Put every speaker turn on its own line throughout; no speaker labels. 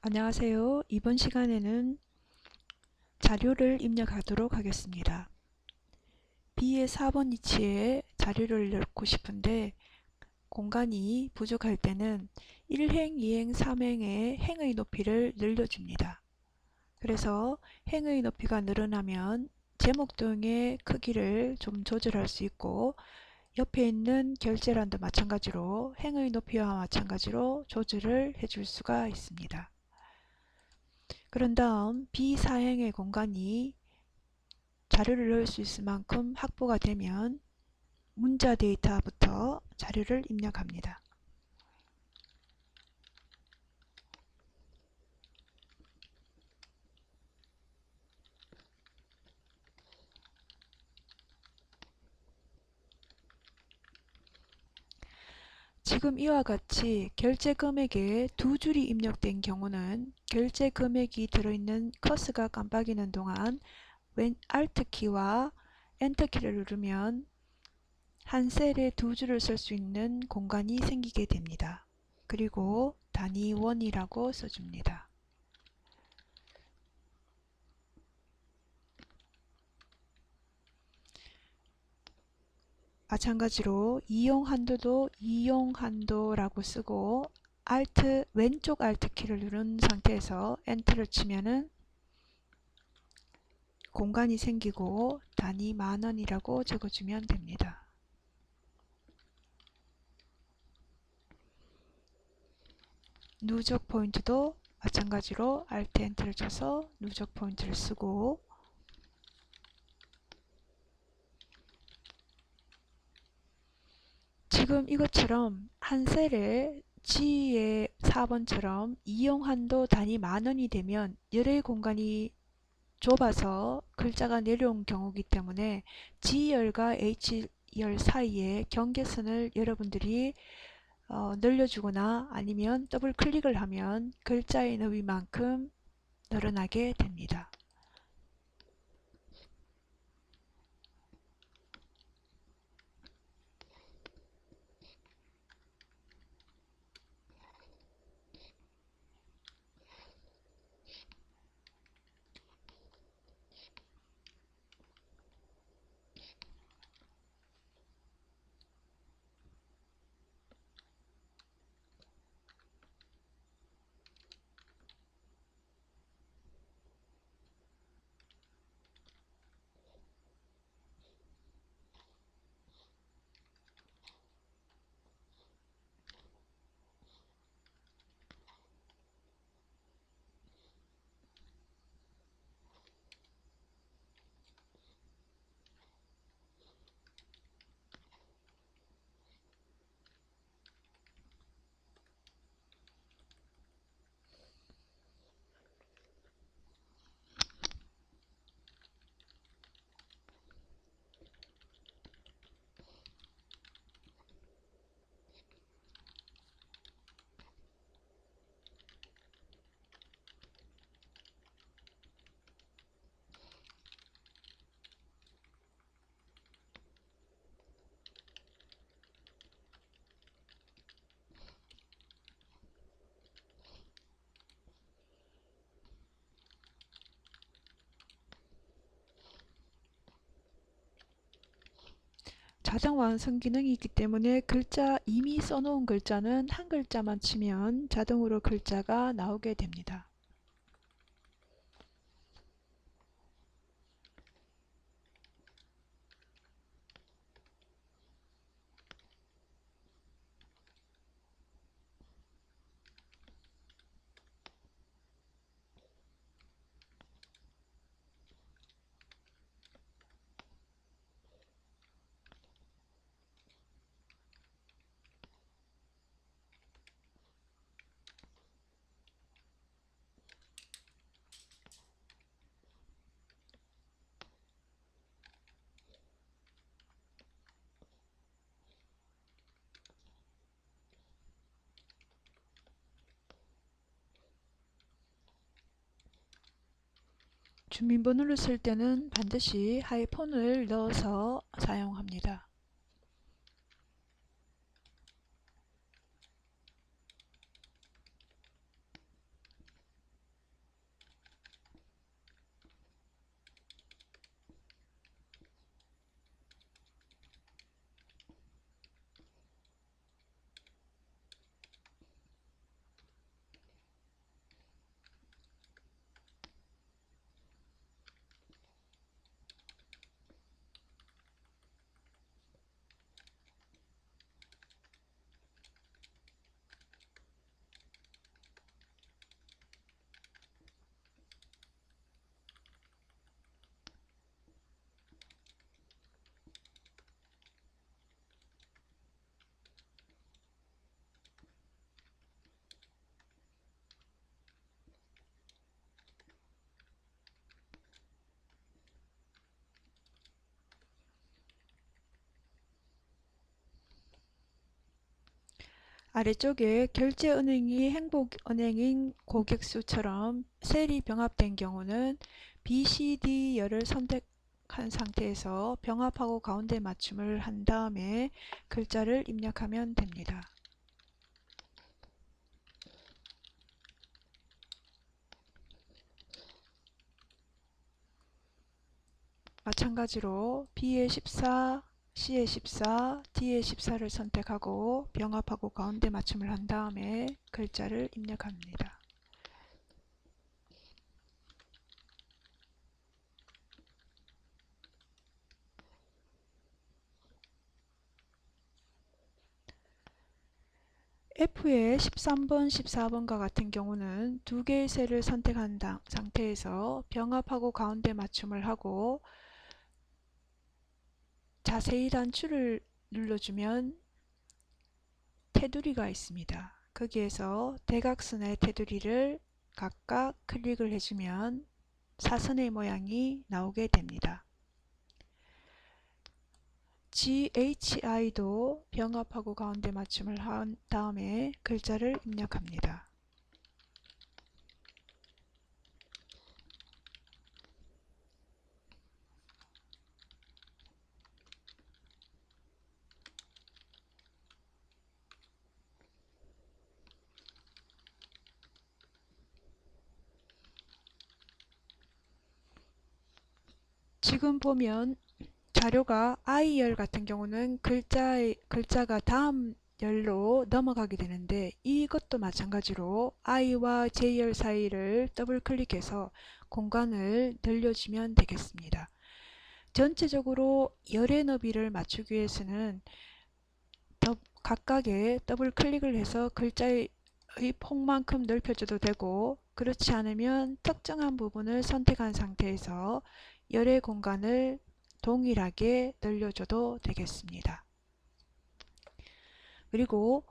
안녕하세요. 이번 시간에는 자료를 입력하도록 하겠습니다. B의 4번 위치에 자료를 넣고 싶은데 공간이 부족할 때는 1행, 2행, 3행의 행의 높이를 늘려줍니다. 그래서 행의 높이가 늘어나면 제목 등의 크기를 좀 조절할 수 있고 옆에 있는 결제란도 마찬가지로 행의 높이와 마찬가지로 조절을 해줄 수가 있습니다. 그런 다음 비사행의 공간이 자료를 넣을 수 있을 만큼 확보가 되면 문자 데이터부터 자료를 입력합니다. 지금 이와 같이 결제 금액에 두 줄이 입력된 경우는 결제 금액이 들어있는 커스가 깜빡이는 동안 왼 Alt 키와 엔터 키를 누르면 한 셀에 두 줄을 쓸 수 있는 공간이 생기게 됩니다. 그리고 단위 원이라고 써줍니다. 마찬가지로 이용 한도도 이용 한도라고 쓰고 Alt 왼쪽 Alt 키를 누른 상태에서 엔터를 치면은 공간이 생기고 단위 만원이라고 적어주면 됩니다. 누적 포인트도 마찬가지로 Alt 엔터를 쳐서 누적 포인트를 쓰고 지금 이것처럼 한 셀에 G의 4번처럼 이용 한도 단위 만원이 되면 열의 공간이 좁아서 글자가 내려온 경우이기 때문에 G열과 H열 사이에 경계선을 여러분들이 어, 늘려주거나 아니면 더블 클릭을 하면 글자의 너비만큼 늘어나게 됩니다. 자동 완성 기능이 있기 때문에 글자 이미 써놓은 글자는 한 글자만 치면 자동으로 글자가 나오게 됩니다. 주민번호를 쓸 때는 반드시 하이폰을 넣어서 사용합니다. 아래쪽에 결제은행이 행복은행인 고객수처럼 셀이 병합된 경우는 BCD열을 선택한 상태에서 병합하고 가운데 맞춤을 한 다음에 글자를 입력하면 됩니다. 마찬가지로 B에 14, C에 14, D에 14를 선택하고 병합하고 가운데 맞춤을 한 다음에 글자를 입력합니다. F의 13번, 14번과 같은 경우는 두 개의 셀을 선택한 다- 상태에서 병합하고 가운데 맞춤을 하고 자세히 단추를 눌러주면 테두리가 있습니다. 거기에서 대각선의 테두리를 각각 클릭을 해주면 사선의 모양이 나오게 됩니다. GHI도 병합하고 가운데 맞춤을 한 다음에 글자를 입력합니다. 지금 보면 자료가 I열 같은 경우는 글자의, 글자가 다음 열로 넘어가게 되는데 이것도 마찬가지로 I와 J열 사이를 더블 클릭해서 공간을 늘려주면 되겠습니다. 전체적으로 열의 너비를 맞추기 위해서는 더 각각의 더블 클릭을 해서 글자의 폭만큼 넓혀줘도 되고 그렇지 않으면 특정한 부분을 선택한 상태에서 열의 공간을 동일하게 늘려줘도 되겠습니다. 그리고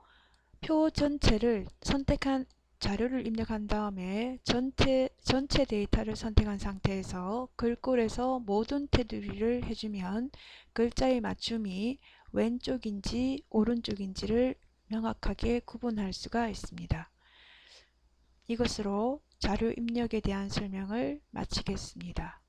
표 전체를 선택한 자료를 입력한 다음에 전체, 전체 데이터를 선택한 상태에서 글꼴에서 모든 테두리를 해주면 글자의 맞춤이 왼쪽인지 오른쪽인지를 명확하게 구분할 수가 있습니다. 이것으로 자료 입력에 대한 설명을 마치겠습니다.